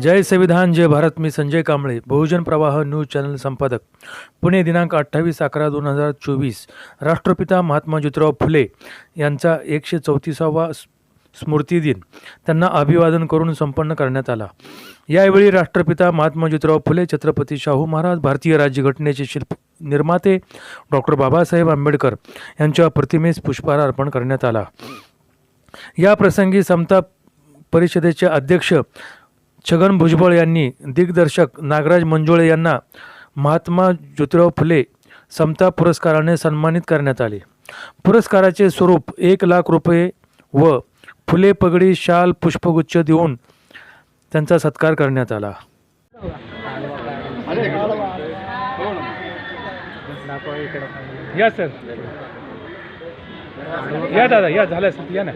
जय संविधान जय भारत मी संजय कांबळे. बहुजन प्रवाह news channel संपादक. पुणे दिनांक अठ्ठावीस अकरा दोन हजार चोवीस. राष्ट्रपिता महात्मा ज्योतिराव फुले यांचा एकशे चौतीसावा स्मृती दिन. त्यांना अभिवादन करून संपन्न करण्यात आला. यावेळी राष्ट्रपिता महात्मा ज्योतिराव फुले छत्रपती शाहू महाराज भारतीय राज्यघटनेचे शिल्प निर्माते डॉक्टर बाबासाहेब आंबेडकर यांच्या प्रतिमेस पुष्पहार अर्पण करण्यात आला. या प्रसंगी समता परिषदेचे अध्यक्ष छगन भुजबळ यांनी दिग्दर्शक नागराज मंजुळे यांना महात्मा ज्योतिराव फुले समता पुरस्काराने सन्मानित करण्यात आले. पुरस्काराचे स्वरूप एक लाख रुपये व फुले पगडी शाल पुष्पगुच्छ देऊन त्यांचा सत्कार करण्यात आला. या सर. या दादा या झालं सर या ना.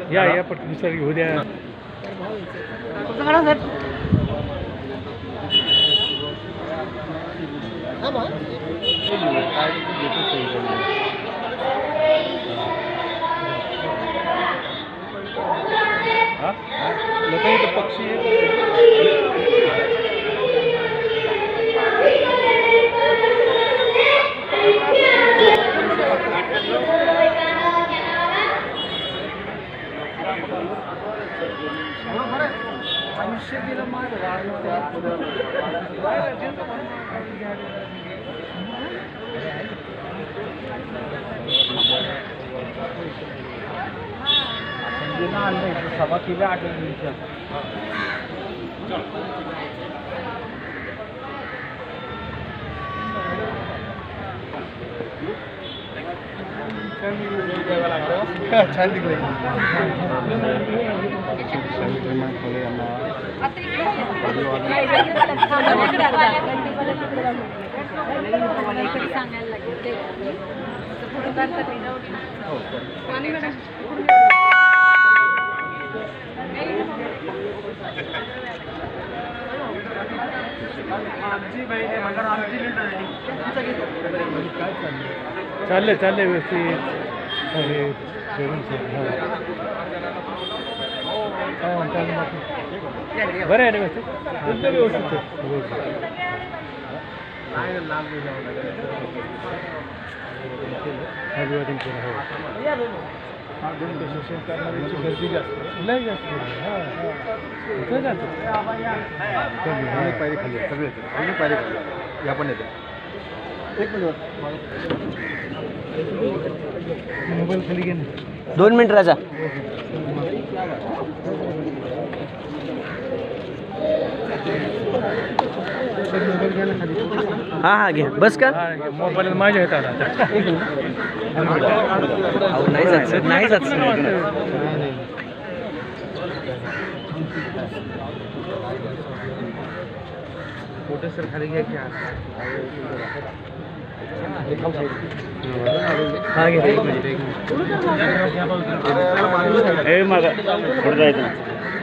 या या पटकन सर घेऊ द्या इथं पक्षी केली आठ छान तिकडे सांगायला लागेल. चाललंय चाललंय व्यवस्थित. हे जेवण सर हां. काय म्हणता अजून बाकी? बरं आहे ना व्यवस्थित? एकदम व्यवस्थित आहे. गर्दी जास्त लय जास्त हां पायरी खाली सगळे पायरी खाली या पण येते एक मिनिट मोबाईल खाली घे दोन मिनिट राजा Thank you. हा हा घ्या बस का? मोबाईल माझ्या अहो, नाही जात सर नाही जात सर फ़ोटो सर खाली घ्या की हा घ्या हे मागा पुढे जायचं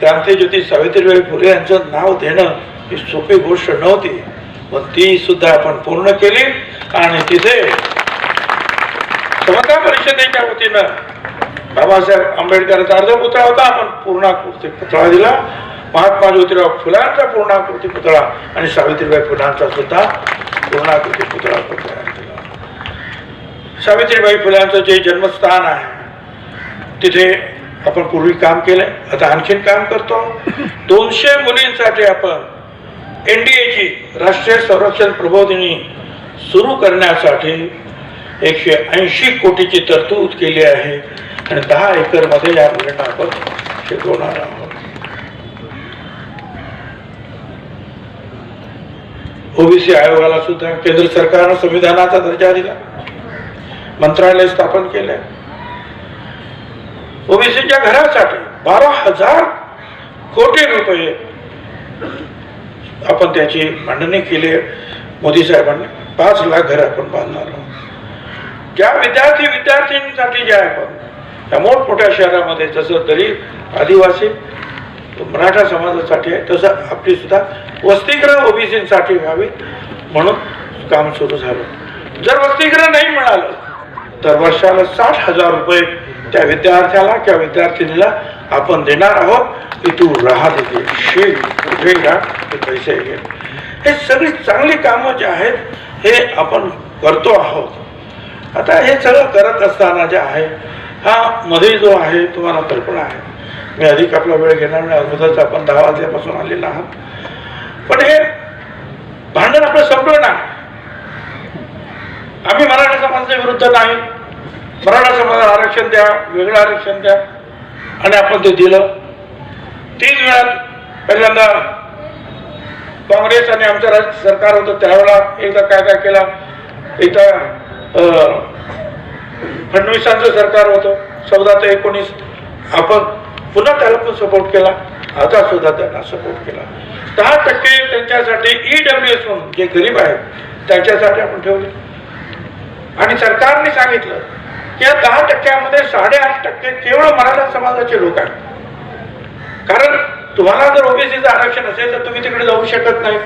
क्रांतीज्योती सावित्रीबाई फुले यांचं नाव देणं ही सोपी गोष्ट नव्हती. पण ती सुद्धा आपण पूर्ण केली आणि तिथे समता परिषदेच्या वतीनं बाबासाहेब आंबेडकरांचा अर्धपुतळा होता. आपण पूर्णाकृती पुतळा दिला. महात्मा ज्योतिराव फुलांचा पूर्णाकृती पुतळा आणि सावित्रीबाई फुलांचा सुद्धा पूर्णाकृती पुतळा तयार केला सावित्रीबाई फुलांचं जे जन्मस्थान आहे तिथे आपण पूर्वी काम केलंय आता आणखीन काम करतो. दोनशे मुलींसाठी आपण एन डी एची राष्ट्रीय संरक्षण प्रबोधिनी सुरू करण्यासाठी एकशे ऐंशी कोटीची तरतूद केली आहे. आणि दहा एकरमध्ये या मुलींना आपण शिकवणार आहोत. ओबीसी आयोगाला सुद्धा केंद्र सरकारनं संविधानाचा दर्जा दिला. मंत्रालय स्थापन केलंय. ओबीसीच्या घरासाठी बारा हजार कोटी रुपये आपण त्याची मांडणी केली. मोदी साहेबांनी पाच लाख घर आपण बांधणार आहोत. ज्या विद्यार्थी विद्यार्थ्यांसाठी जे आहे आपण त्या मोठमोठ्या शहरामध्ये जसं दलित आदिवासी मराठा समाजासाठी आहे तसं आपली सुद्धा वसतिगृह ओबीसीसाठी व्हावी म्हणून काम सुरू झालं. जर वस्तीग्रह नाही मिळालं तर वर्षाला साठ हजार रुपये त्या विद्यार्थ्याला किंवा विद्यार्थिनीला आपण देणार आहोत. की तू. राहा तिथे शिक कुठे घ्या ते पैसे घे. हे सगळी चांगली कामं जी आहेत हे आपण करतो आहोत. आता हे सगळं करत असताना जे आहे हा मध्ये जो आहे तुम्हाला कल्पना आहे. मी अधिक आपला वेळ घेणार नाही अगोदरच आपण दहा वाजल्यापासून आलेला आहात. पण हे भांडण आपलं संपलं नाही. आम्ही मराठा समाजाच्या विरुद्ध नाही. मराठा समाजाला आरक्षण द्या वेगळं आरक्षण द्या. आणि आपण ते दिलं. तीन वेळा पहिल्यांदा काँग्रेस आणि आमचं राज्य सरकार होतं त्यावेळेला एकदा काय काय केला? एकदा फडणवीसांचं सरकार होतं चौदा ते एकोणीस. आपण पुन्हा त्याला पण सपोर्ट केला. आता सुद्धा त्यांना सपोर्ट केला. दहा टक्के त्यांच्यासाठी ई डब्ल्यू एस म्हणून जे गरीब आहेत त्यांच्यासाठी आपण ठेवले. आणि सरकारने सांगितलं या दहा टक्क्यामध्ये साडेआठ टक्के केवळ मराठा समाजाचे लोक आहेत. कारण तुम्हाला जर ओबीसीचं आरक्षण असेल तर तुम्ही तिकडे जाऊ शकत नाही.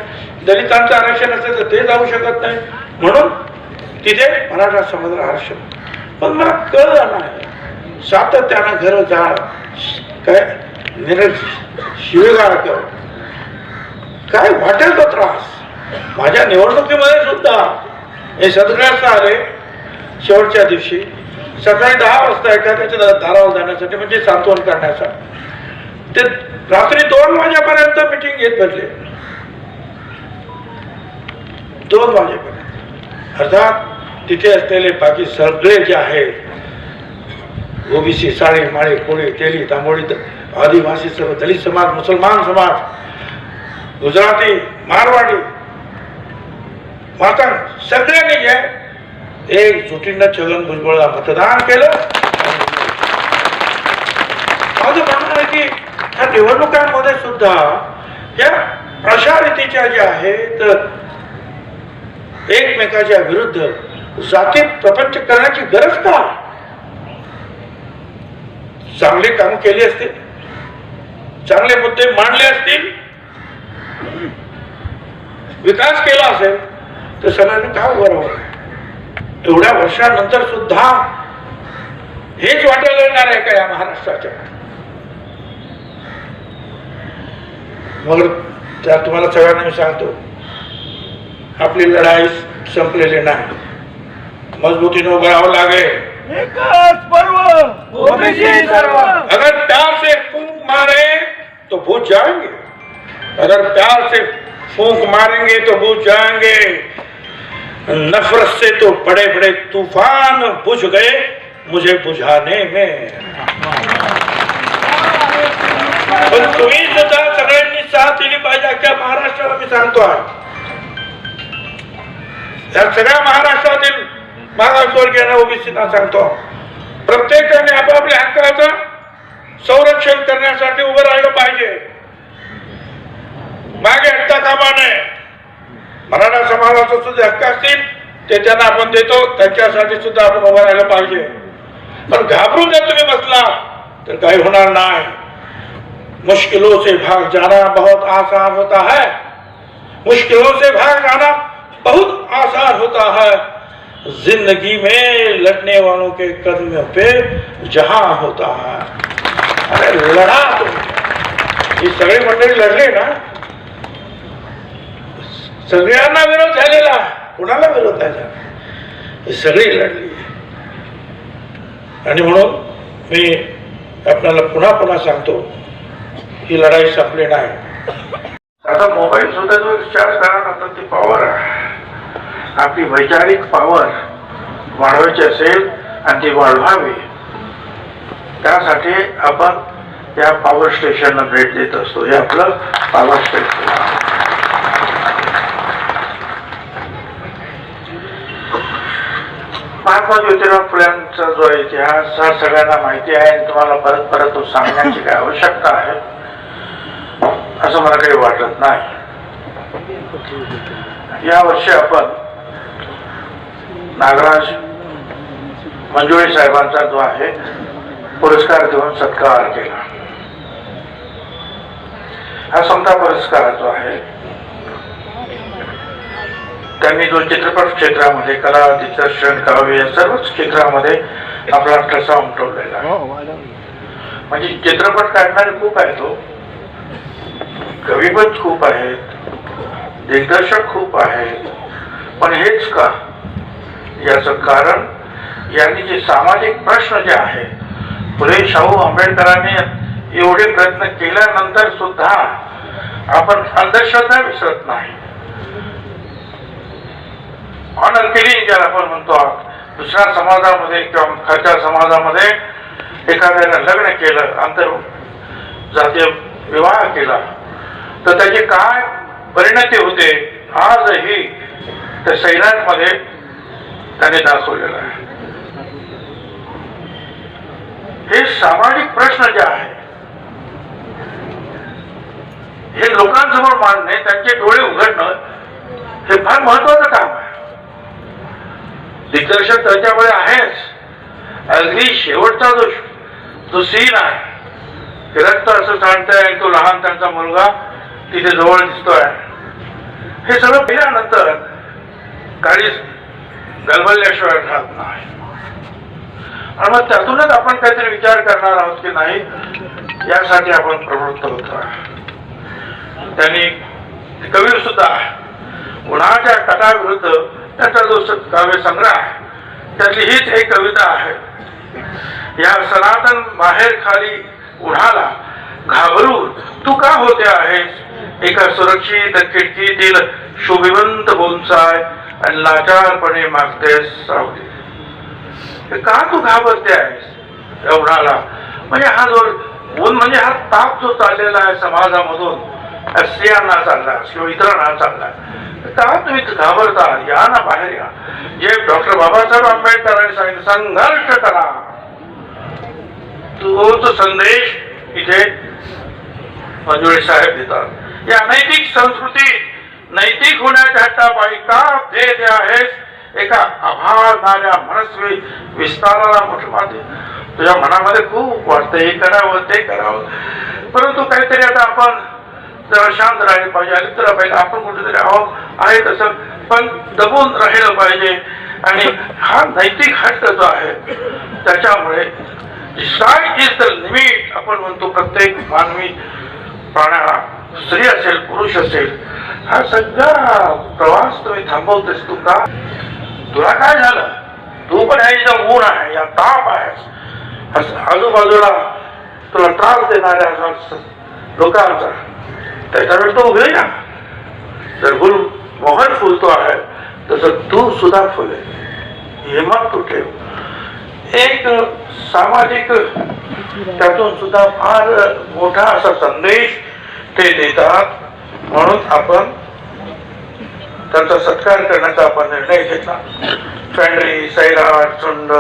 दलितांचं आरक्षण असेल तर ते जाऊ शकत नाही. म्हणून तिथे मराठा समाजाला आरक्षण. पण मला कळलं नाही सातत्यानं घर जा काय निरज शिवेगाळ कर काय वाटेल तो त्रास? माझ्या निवडणुकीमध्ये सुद्धा हे सदग्रस्त आले शेवटच्या दिवशी सकाळी दहा वाजता एखाद्याच्या धारावर दारावर जाण्यासाठी म्हणजे सांत्वन करण्याचा ते रात्री दोन वाजेपर्यंत मिटिंग घेत बसले. दोन वाजेपर्यंत. अर्थात तिथे असलेले बाकी सगळे जे आहेत ओबीसी साळे माळे कोळी तेली तांबोळी आदिवासी सर्व दलित समाज मुसलमान समाज गुजराती मारवाडी माता सगळ्यांनी जे आहे, एकजुटीनं छगन भुजबळला मतदान केलं. माझं म्हणणं आहे की ह्या निवडणुकांमध्ये सुद्धा या अशा रीतीच्या ज्या आहेत एकमेकाच्या विरुद्ध जाती प्रपंच करण्याची गरज का? चांगले काम केली असतील चांगले मुद्दे मांडले असतील विकास केला असेल तर सगळ्यांनी काय बरोबर आहे एवढ्या वर्षानंतर सुद्धा हेच वाटायला येणार आहे का या महाराष्ट्राच्या? मग त्या तुम्हाला सगळ्यांना मी सांगतो आपली लढाई संपलेली नाही. मजबूतीने उभं राहावं लागेल अगर प्यार से फूंक मारे तो बुझ जाएंगे. अगर प्यार से फूंक मारेंगे तो बुझ जाएंगे. नफरत से तो बड़े बड़े तूफान बुझ गए मुझे बुझाने में। पण तुम्ही सुद्धा सगळ्यांनी साथ दिली पाहिजे अख्ख्या महाराष्ट्राला मी सांगतो आहे. या सगळ्या महाराष्ट्रातील मागासवर्गीयांना ओबीसीना सांगतो. प्रत्येकाने आपापल्या हक्काचं संरक्षण करण्यासाठी उभं राहिलं पाहिजे. मागे हट्टा कामा नये. मराठा समाजाचे सुद्धा हक्क असतील ते त्यांना आपण देतो त्यांच्यासाठी सुद्धा आपण उभं राहिलं पाहिजे. पण घाबरून जर तुम्ही बसला तर काही होणार नाही. मुश्किलों से भाग जाना बहुत आसान होता है. मुश्किलों से भाग जाना बहुत आसान होता है. जिंदगी में लड़ने वालों के कदम पे जहां होता है। अरे लढा तुम्ही ही सगळी मंडळी लढले ना सगळ्यांना विरोध झालेला. कुणाला विरोध आहे? ही सगळी लढली. आणि म्हणून मी आपल्याला पुन्हा पुन्हा सांगतो ही लढाई संपली नाही. आता मोबाईल सुद्धा जो चार्ज करा ती पॉवर आहे. आपली वैचारिक पॉवर वाढवायची असेल आणि ती वाढवावी. त्यासाठी आपण या पॉवर स्टेशनला भेट देत असतो. हे आपलं पॉवर स्टेशन महात्मा ज्योतिराव फुल्यांचा जो इतिहास हा सगळ्यांना माहिती आहे आणि तुम्हाला परत परत तो सांगण्याची काय आवश्यकता आहे असं मला काही वाटत नाही. या वर्षी आपण नागराज मंजुळे साहेबांचा जो आहे पुरस्कार देऊन सत्कार केला. हा समता पुरस्कार जो आहे त्यांनी जो चित्रपट क्षेत्रामध्ये कला दिग्दर्शन काव्य सर्वच क्षेत्रामध्ये आपला ठसा उमटवलेला आहे. म्हणजे चित्रपट काढणारे खूप आहेत हो. कवी पण खूप आहेत. दिग्दर्शक खूप आहेत. पण हेच का? याचं कारण यांनी जे सामाजिक प्रश्न जे आहेत फुले शाहू आंबेडकरांनी एवढे प्रयत्न केल्यानंतर सुद्धा आपण अंधश्रद्धा विसरत नाही. ऑनर केली ज्याला आपण म्हणतो आहोत. दुसऱ्या समाजामध्ये किंवा खालच्या समाजामध्ये एखाद्याने लग्न केलं आंतर जातीय विवाह केला तर त्याची काय परिणती होते आजही त्या सैराटमध्ये त्याने दाखवलेलं आहे हे सामाजिक प्रश्न जे आहे हे लोकांसमोर मांडणे त्यांचे डोळे उघडणं हे फार महत्वाचं काम आहे दिग्दर्शक त्याच्यामुळे आहेच. अगदी शेवटचा जो जो सीन आहे. ते असं सांगताय तो लहान त्यांचा मुलगा तिथे जवळ दिसतोय. हे सगळं पाहिल्यानंतर काही गलबल्याशिवाय राहत नाही. आणि मग त्यातूनच आपण काहीतरी विचार करणार आहोत की नाही यासाठी आपण प्रवृत्त होतो त्यांनी कवी सुद्धा उन्हाच्या कटाविरुद्ध त्याचा जो काव्य संग्रह आहे त्यातली हीच एक कविता आहे. या सनातन बाहेर खाली उन्हाला घाबरून तू का होते आहेस? एका सुरक्षित खिडकीतील शोभिवंत बोनसाय आणि लाचारपणे मागतेस सावली. का तू घाबरते आहेस? या उन्हाला म्हणजे हा जो ऊन म्हणजे हा ताप जो चाललेला आहे समाजामधून स्त्रियांना चालला किंवा इतरांना चालला का तुम्ही घाबरता? या ना बाहेर या. जे डॉक्टर बाबासाहेब आंबेडकरांनी सांगितलं संघर्ष करा. तोच संदेश इथे मंजुळे साहेब देतात. या नैतिक संस्कृती नैतिक होण्याच्या बायका का भेद आहेस एका अभावणाऱ्या मनस्वी विस्ताराला म्हटलं तुझ्या मनामध्ये खूप वाटतं हे करावं ते करावं. परंतु काहीतरी आता आपण जरा शांत राहिले पाहिजे अलिप्त पाहिजे. आपण कुठेतरी आहो आहे तसं पण दबून राहिलं पाहिजे. आणि हा नैतिक हट्ट जो आहे त्याच्यामुळे साय इज द लिमिट आपण म्हणतो प्रत्येक मानवी प्राण्याला. स्त्री असेल पुरुष असेल हा सगळा प्रवास तुम्ही थांबवतेस तू का? तुला काय झालं? तू पण हे जे ऊन आहे या ताप आहे. आजूबाजूला तुला त्रास देणाऱ्या लोकांचा त्याच्यावर तो उभे ना. जर गुल मोहन फुलतो आहे तसं तू सुद्धा फुले. हे मग तू ठेव. एक सामाजिक त्यातून सुद्धा फार मोठा असा संदेश ते देतात. म्हणून आपण त्यांचा सत्कार करण्याचा आपण निर्णय घेतला. फॅन्ड्री सैराट चुंड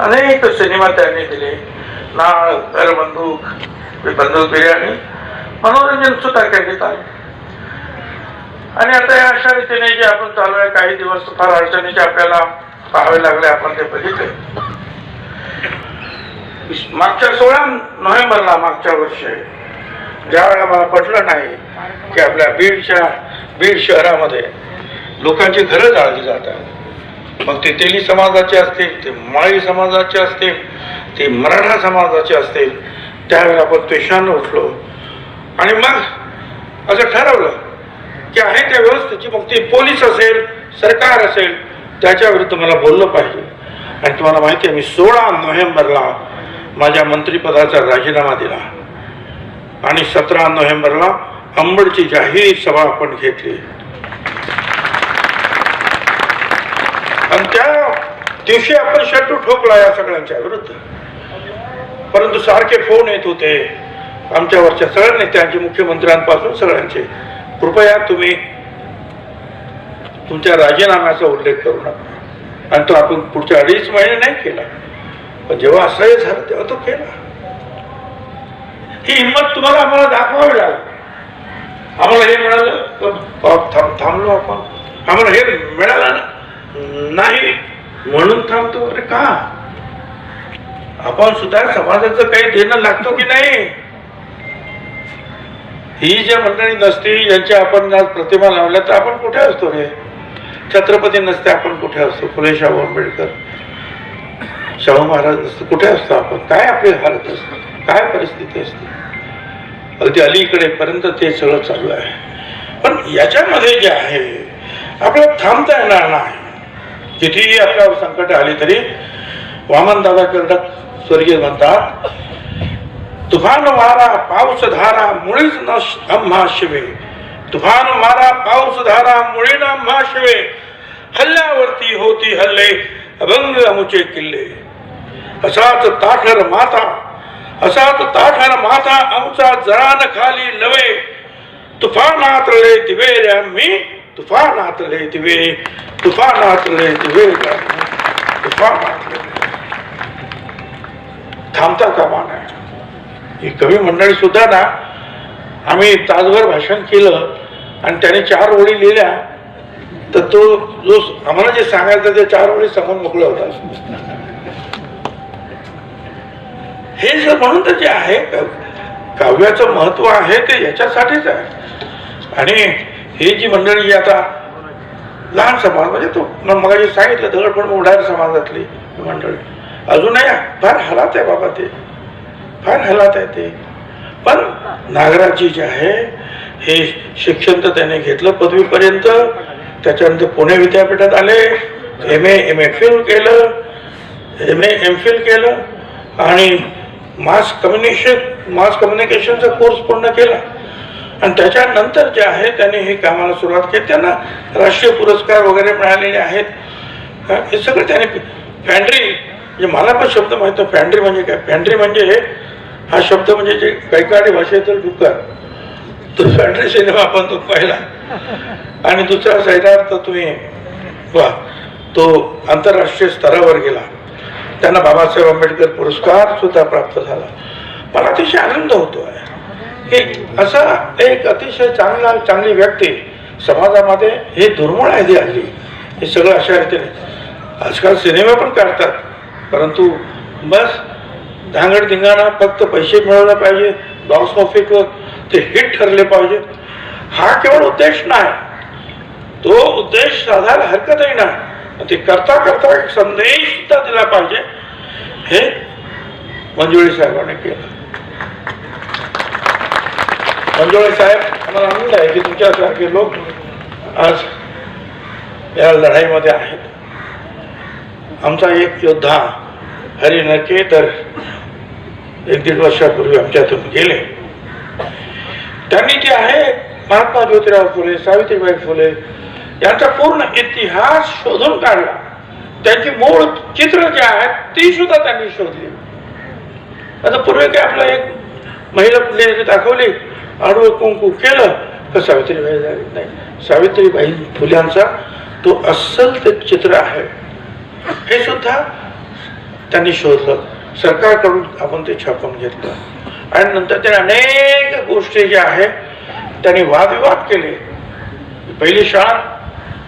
अनेक सिनेमा त्यांनी दिले. नाळ बंदूक बंदूक बिर्याणी मनोरंजन सुद्धा करण्यात आहे. आणि आता या अशा रीतीने जे आपण चालू आहे काही दिवस फार अडचणीचे आपल्याला पाहावे लागले आपण ते बघितले. मागच्या सोळा नोव्हेंबरला मागच्या वर्षी ज्यावेळेला मला पटलं नाही की आपल्या बीडच्या बीड शहरामध्ये लोकांची घरं जाळली जातात. मग ते तेली समाजाचे असतील ते माळी समाजाचे असतील ते मराठा समाजाचे असतील त्यावेळेला आपण त्वेषानं उठलो. आणि मग असं ठरवलं की आहे त्या व्यवस्थेची मग ती पोलीस असेल सरकार असेल त्याच्या विरुद्ध मला बोललं पाहिजे. आणि तुम्हाला माहिती आहे मी सोळा नोव्हेंबरला माझ्या मंत्रिपदाचा राजीनामा दिला. आणि सतरा नोव्हेंबरला अंबडची जाहीर सभा आपण घेतली. आणि त्या दिवशी आपण शट्टू ठोकला या सगळ्यांच्या विरुद्ध. परंतु सारखे फोन येत होते. आमच्यावरच्या सगळ्या नेत्यांचे मुख्यमंत्र्यांपासून सगळ्यांचे. कृपया तुम्ही तुमच्या राजीनाम्याचा उल्लेख करू नका. आणि तो आपण पुढच्या अडीच महिने नाही केला. पण जेव्हा असह्य झालं तेव्हा तो केला. ही हिंमत तुम्हाला आम्हाला दाखवावी लागेल. आम्हाला हे मिळालं थांब थांबलो आपण. आम्हाला हे मिळालं ना- नाही म्हणून थांबतो. अरे का? आपण सुद्धा समाजाचं काही देणं लागतो की नाही? ही जे मंडळी नसती यांच्या आपण आज प्रतिमा लावल्या तर आपण कुठे असतो रे छत्रपती नसते आपण कुठे असतो? फुले शाहू आंबेडकर. शाहू महाराज नसतो कुठे असतो आपण? काय आपली हालत असते? काय परिस्थिती असते? अगदी अलीकडे पर्यंत ते सगळं चालू आहे. पण याच्यामध्ये जे आहे आपल्याला थांबता येणार नाही. कितीही आपल्यावर संकट आली तरी वामन दादा कर्डक स्वर्गीय म्हणतात तुफान वारा पाऊस धारा मुळीच न आम्हा शिवे. तुफान वारा पाऊस धारा मुळी न आम्हा शिवे. हल्ल्यावरती होती हल्ले अभंग अमुचे किल्ले. असाच ताठर माता असाच ताठर माता आमचा जरान खाली लवे. तुफानातले दिवे मी आम्ही तुफानात दिवे. तुफानातले दिवे रे तुफानात थांबता का नये. ही कवी मंडळी सुद्धा ना आम्ही तासभर भाषण केलं आणि त्याने चार ओळी लिहिल्या. तर तो जो आम्हाला जे सांगायचं ते चार ओळी समोर मोकळं होता. हे जे म्हणून तर जे आहे काव्याचं महत्त्व आहे ते याच्यासाठीच आहे. आणि हे जी मंडळी जी आता लहान समाज म्हणजे तो मग जे सांगितलं दगड पण समाजातली मंडळी. अजूनही फार हालात आहे बाबा ते. फार हलात आहे ते. पण नागराजी जे आहे हे शिक्षण तर त्याने घेतलं पदवीपर्यंत. त्याच्यानंतर पुणे विद्यापीठात आले M A M A Phil केलं एम ए एम फिल केलं आणि मास कम्युनिकेशन मास कम्युनिकेशनचा कोर्स पूर्ण केला. आणि त्याच्यानंतर जे आहे त्याने हे कामाला सुरुवात केली. त्यांना राष्ट्रीय पुरस्कार वगैरे मिळालेले आहेत. हे सगळं त्याने फॅन्ड्री म्हणजे मला पण शब्द माहिती फॅन्ड्री म्हणजे काय? फॅन्ड्री म्हणजे हा शब्द म्हणजे जे कैकाडी भाषेतील डुक्कर तो फॅन्ड्री सिनेमा आपण तो पाहिला. आणि दुसरा साईडार्थ तुम्ही वा तो आंतरराष्ट्रीय स्तरावर गेला. त्यांना बाबासाहेब आंबेडकर पुरस्कार सुद्धा प्राप्त झाला. मला अतिशय आनंद होतो. आहे की असा एक अतिशय चांगला चांगली व्यक्ती समाजामध्ये हे दुर्मळ आहे आली. हल्ली हे सगळं अशा रीतीने. आजकाल सिनेमा पण काढतात. परंतु बस धांगड धिंगाणा फक्त पैसे मिळवले पाहिजे बॉक्स ऑफिसवर ते हिट ठरले पाहिजे. हा केवळ उद्देश नाही. तो उद्देश साधायला हरकतही नाही. ते करता करता एक संदेश सुद्धा दिला पाहिजे. हे मंजुळे साहेबांनी केलं. मंजुळे साहेब आम्हाला आनंद आहे की तुमच्यासारखे लोक आज या लढाईमध्ये आहेत. आमचा एक योद्धा हरी तर एक दीड वर्षापूर्वी आमच्यातून गेले. त्यांनी जे आहे महात्मा ज्योतिराव फुले सावित्रीबाई फुले यांचा पूर्ण इतिहास शोधून काढला. त्यांची मूळ चित्र जे आहेत ती सुद्धा त्यांनी शोधली. आता पूर्वी काय आपलं एक महिला कुठली दाखवली आडवं कुंकू केलं तर सावित्रीबाई झाली नाही. सावित्रीबाई फुल्यांचा तो अस्सल ते चित्र आहे. हे सुद्धा त्यांनी शोधलं. सरकारकडून आपण ते छापून घेतलं. आणि नंतर त्याने अनेक गोष्टी ज्या आहेत त्यांनी वादविवाद केले. पहिली शाळा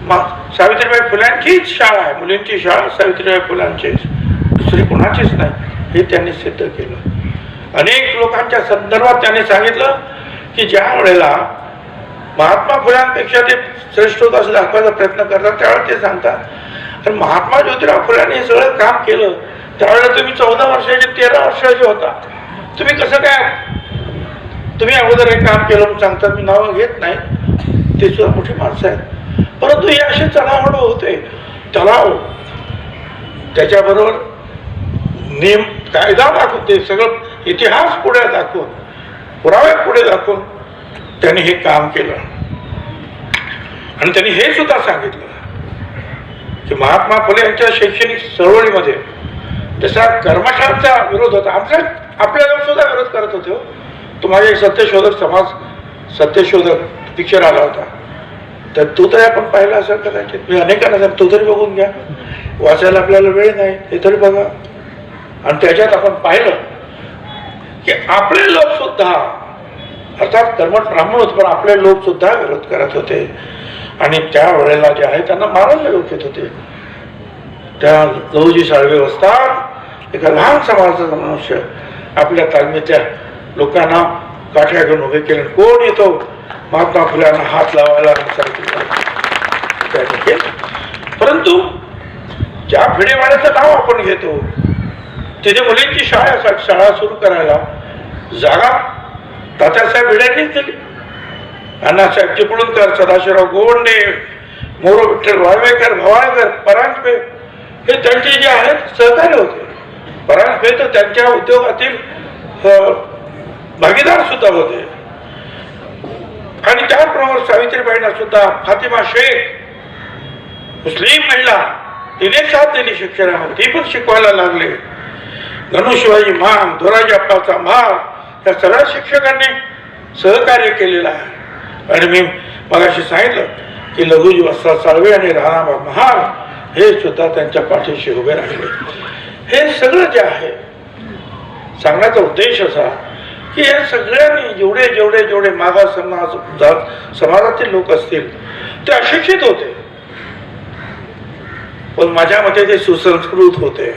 मा सावित्रीबाई फुलांचीच शाळा आहे. मुलींची शाळा सावित्रीबाई फुलांची दुसरी कोणाचीच नाही. हे त्यांनी सिद्ध केलं. अनेक लोकांच्या संदर्भात त्यांनी सांगितलं की ज्या वेळेला महात्मा फुलांपेक्षा ते श्रेष्ठ होत असं दाखवायचा प्रयत्न करतात त्यावेळेला ते सांगतात तर महात्मा ज्योतिराव फुल्यांनी हे सगळं काम केलं. त्यावेळेला तुम्ही चौदा वर्षाचे तेरा वर्षाचे होता. तुम्ही कसं काय तुम्ही अगोदर हे काम केलं म्हणून सांगतात मी नावं घेत नाही. ते सुद्धा मोठी माणसं आहेत. परंतु हे असे चढावड होते. तलाव त्याच्याबरोबर नियम कायदा दाखवून ते सगळं इतिहास पुढे दाखवून पुरावे पुढे दाखवून त्यांनी हे काम केलं. आणि त्यांनी हे सुद्धा सांगितलं. की महात्मा फुले यांच्या शैक्षणिक चळवळीमध्ये तसा कर्मशाळाचा विरोध होता आमचा आपल्याला सुद्धा विरोध करत होते हो. तो माझा एक सत्यशोधक समाज सत्यशोधक पिक्चर आला होता. तर तो तरी आपण पाहिला असेल कदाचित. मी अनेकांना सांग तो तरी बघून घ्या. वाचायला आपल्याला वेळ नाही हे तरी बघा. आणि त्याच्यात आपण पाहिलं की आपले लोक सुद्धा अर्थात कर्मठ ब्राह्मण होते पण आपले लोक सुद्धा विरोध करत होते. आणि त्या वेळेला जे आहे त्यांना मारायला लोक येत होते. त्या लहुजी साळवे असतात एका लहान समाजाचा मनुष्य आपल्या तालमीतल्या लोकांना काठ्या घेऊन उभे केले. कोण येतो? महात्मा फुल्यांना हात लावायला परंतु ज्या भिडेवाड्याचं नाव आपण घेतो तिथे मुलींची शाळा शाळा सुरू करायला जागा तात्यासाहेब भिड्यांनीच दिली. अण्णासाहेब चिपळूणकर सदाशिवराव गोवंडे मोरो विठ्ठल वाळवेकर भवाळकर परांजपे हे त्यांचे जे आहेत सहकार्य होते. परांजपे तर त्यांच्या उद्योगातील भागीदार सुद्धा होते. आणि त्याचबरोबर सावित्रीबाईंना सुद्धा फातिमा शेख मुस्लिम महिला तिने साथ दिली शिक्षणावर ती पण शिकवायला लागले. धनुशिवाजी मान धोराजी अप्पाचा माग या सगळ्या शिक्षकांनी सहकार्य केलेलं आहे. आणि मी मगाशी सांगितलं की लघुजी वस्ता साळवे आणि राणाबा महाल हे सुद्धा त्यांच्या पाठीशी उभे राहिले. हे सगळं जे आहे सांगण्याचा उद्देश असा की या सगळ्यांनी जेवढे जेवढे जेवढे मागास समाज समाजातील लोक असतील ते अशिक्षित होते. पण माझ्या मते ते सुसंस्कृत होते.